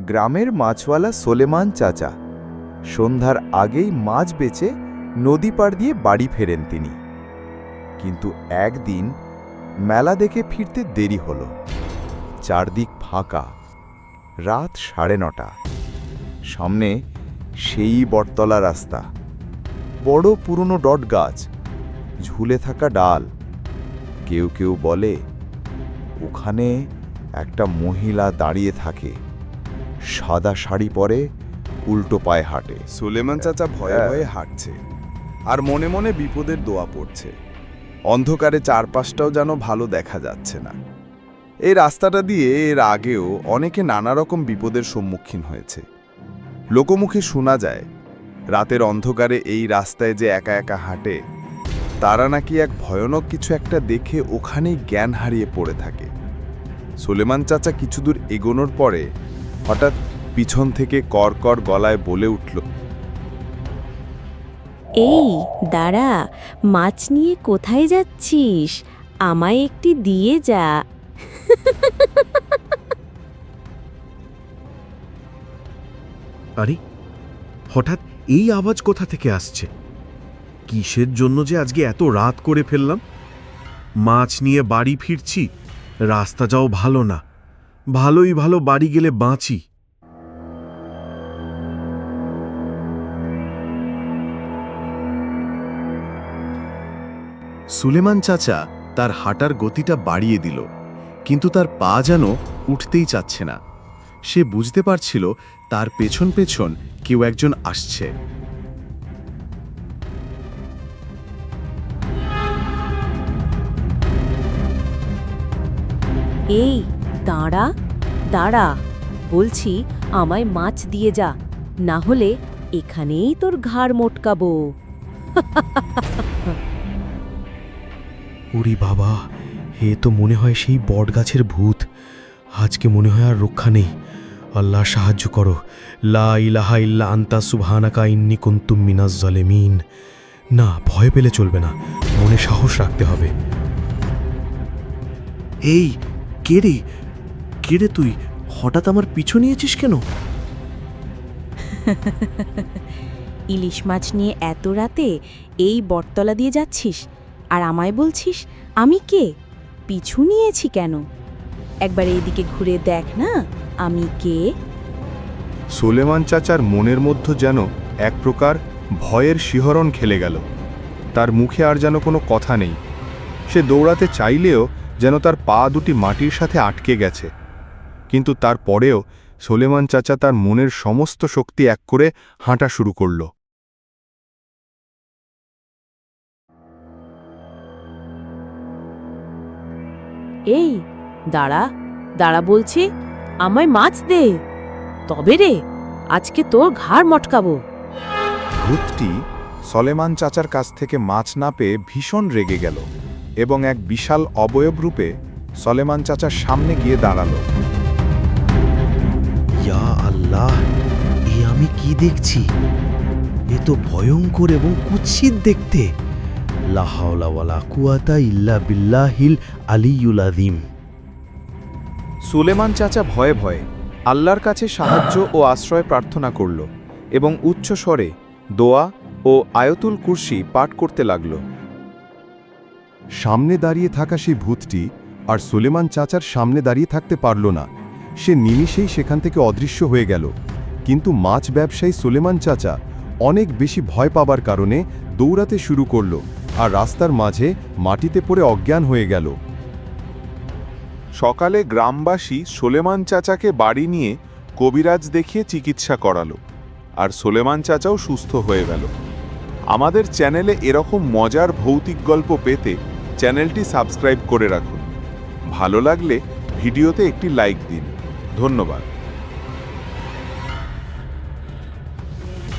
গ্রামের মাছওয়ালা সোলেমান চাচা। সন্ধ্যার আগেই মাছ বেচে নদী পার দিয়ে বাড়ি ফেরেন তিনি। কিন্তু একদিন মেলা দেখে ফিরতে দেরি হল। চারদিক ফাঁকা। রাত সাড়ে নটা। সামনে সেই বটতলা রাস্তা। বড় পুরনো ডট গাছ। ঝুলে থাকা ডাল। কেউ কেউ বলে, ওখানে একটা মহিলা দাঁড়িয়ে থাকে। সাদা শাড়ি পরে উল্টো পায়ে হাঁটে। সুলেমান চাচা ভয়ে হ্যাঁ। ভয়ে হাঁটছে। আর মনে মনে বিপদের দোয়া পড়ছে। অন্ধকারে চারপাশটাও যেন ভালো দেখা যাচ্ছে না। এই রাস্তাটা দিয়ে এর আগেও অনেকে নানা রকম বিপদের সম্মুখীন হয়েছে। লোকমুখে শোনা যায় রাতের অন্ধকারে এই রাস্তায় যে একা একা হাঁটে তারা নাকি এক ভয়ানক কিছু একটা দেখে ওখানেই জ্ঞান হারিয়ে পড়ে থাকে। সুলেমান চাচা কিছু দূর এগোনোর পরে হঠাৎ পিছন থেকে কর গলায় বলে উঠল এই দাঁড়া মাছ নিয়ে কোথায় যাচ্ছিস? আমায় একটি দিয়ে যা। আরে হঠাৎ এই আওয়াজ কোথা থেকে আসছে? কিসের জন্য যে আজকে এত রাত করে ফেললাম? মাছ নিয়ে বাড়ি ফিরছি রাস্তা যাও ভালো না। ভালোই ভালো বাড়ি গেলে বাঁচি। সুলেমান চাচা তার হাঁটার গতিটা বাড়িয়ে দিল, কিন্তু তার পা যেন উঠতেই চাচ্ছে না। সে বুঝতে পারছিল তার পেছন পেছন কেউ একজন আসছে। এই দাঁড়া দাঁড়া বলছি আমায় মাছ দিয়ে যা না হলে এখানেই তোর ঘাড় মোটকাবো। ওরে বাবা এ তো মনে হয় সেই বটগাছের ভূত। আজকে মনে হয় আর রক্ষা নেই। আল্লাহ সাহায্য করো। লা ইলাহা ইল্লা আন্তা সুবহানাকা ইন্নি কুনতুম মিনাজ জালেমিন। না ভয় পেলে চলবে না। মনে সাহস রাখতে হবে। এই কে রে? কে রে তুই? হঠাৎ আমার পিছু নিয়েছিস কেন? ইলিশ মাছ নিয়ে এত রাতে এই বটতলা দিয়ে যাচ্ছিস? আর আমায় বলছিস আমি কে? পিছু নিয়েছি কেন? একবার এইদিকে ঘুরে দেখ না আমি কে? সুলেমান চাচার মনের মধ্যে যেন এক প্রকার ভয়ের শিহরণ খেলে গেল। তার মুখে আর যেন কোনো কথা নেই। সে দৌড়াতে চাইলেও যেন তার পা দুটি মাটির সাথে আটকে গেছে। কিন্তু তারপরেও সোলেমান চাচা তার মনের সমস্ত শক্তি এক করে হাঁটা শুরু করল। এই দাঁড়া দাঁড়া বলছি আমায় মাছ দে। তবে রে আজকে তোর ঘাড় মটকাবো। ভূতটি সলেমান চাচার কাছ থেকে মাছ না পেয়ে ভীষণ রেগে গেল এবং এক বিশাল অবয়ব রূপে সলেমান চাচার সামনে গিয়ে দাঁড়াল। আল্লাহ, এ আমি কি দেখছি? এ তো ভয়ঙ্কর এবং কুৎসিত দেখতে। লাহাওলা কুয়াতা ইল্লা বিল্লাহিল আলিউল আযীম। সুলেমান চাচা ভয়ে ভয়ে আল্লাহর কাছে সাহায্য ও আশ্রয় প্রার্থনা করল এবং উচ্চ স্বরে দোয়া ও আয়তুল কুরসি পাঠ করতে লাগল। সামনে দাঁড়িয়ে থাকা সেই ভূতটি আর সুলেমান চাচার সামনে দাঁড়িয়ে থাকতে পারল না। সে নিমিষেই সেখান থেকে অদৃশ্য হয়ে গেল। কিন্তু মাছ ব্যবসায়ী সুলেমান চাচা অনেক বেশি ভয় পাবার কারণে দৌড়াতে শুরু করল আর রাস্তার মাঝে মাটিতে পড়ে অজ্ঞান হয়ে গেল। সকালে গ্রামবাসী সোলেমান চাচাকে বাড়ি নিয়ে কবিরাজ দেখিয়ে চিকিৎসা করালো আর সোলেমান চাচাও সুস্থ হয়ে গেল। আমাদের চ্যানেলে এরকম মজার ভৌতিক গল্প পেতে চ্যানেলটি সাবস্ক্রাইব করে রাখুন। ভালো লাগলে ভিডিওতে একটি লাইক দিন। ধন্যবাদ।